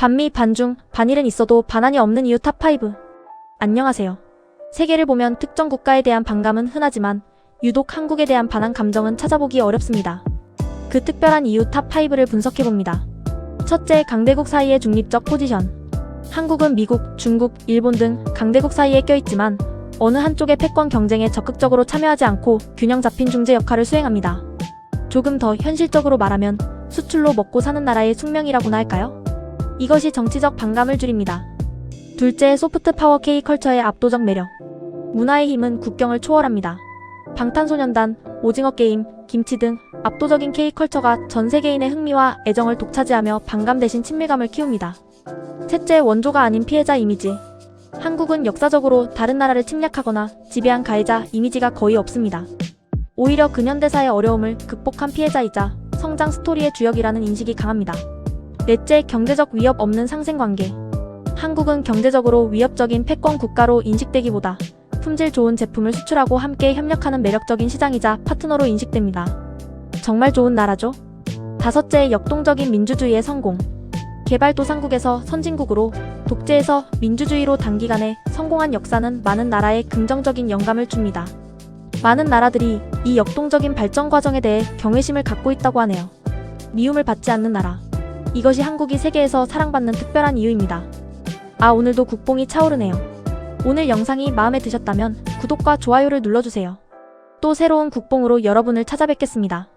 반미, 반중, 반일은 있어도 반환이 없는 이유 탑5. 안녕하세요. 세계를 보면 특정 국가에 대한 반감은 흔하지만 유독 한국에 대한 반한 감정은 찾아보기 어렵습니다. 그 특별한 이유 탑5를 분석해봅니다. 첫째, 강대국 사이의 중립적 포지션. 한국은 미국, 중국, 일본 등 강대국 사이에 껴있지만 어느 한쪽의 패권 경쟁에 적극적으로 참여하지 않고 균형 잡힌 중재 역할을 수행합니다. 조금 더 현실적으로 말하면 수출로 먹고 사는 나라의 숙명이라고나 할까요? 이것이 정치적 반감을 줄입니다. 둘째, 소프트 파워 K 컬처의 압도적 매력. 문화의 힘은 국경을 초월합니다. 방탄소년단, 오징어 게임, 김치 등 압도적인 K 컬처가 전 세계인의 흥미와 애정을 독차지하며 반감 대신 친밀감을 키웁니다. 셋째, 원조가 아닌 피해자 이미지. 한국은 역사적으로 다른 나라를 침략하거나 지배한 가해자 이미지가 거의 없습니다. 오히려 근현대사의 어려움을 극복한 피해자이자 성장 스토리의 주역이라는 인식이 강합니다. 넷째, 경제적 위협 없는 상생관계. 한국은 경제적으로 위협적인 패권 국가로 인식되기보다 품질 좋은 제품을 수출하고 함께 협력하는 매력적인 시장이자 파트너로 인식됩니다. 정말 좋은 나라죠? 다섯째, 역동적인 민주주의의 성공. 개발도상국에서 선진국으로 독재에서 민주주의로 단기간에 성공한 역사는 많은 나라에 긍정적인 영감을 줍니다. 많은 나라들이 이 역동적인 발전 과정에 대해 경외심을 갖고 있다고 하네요. 미움을 받지 않는 나라. 이것이 한국이 세계에서 사랑받는 특별한 이유입니다. 아, 오늘도 국뽕이 차오르네요. 오늘 영상이 마음에 드셨다면 구독과 좋아요를 눌러주세요. 또 새로운 국뽕으로 여러분을 찾아뵙겠습니다.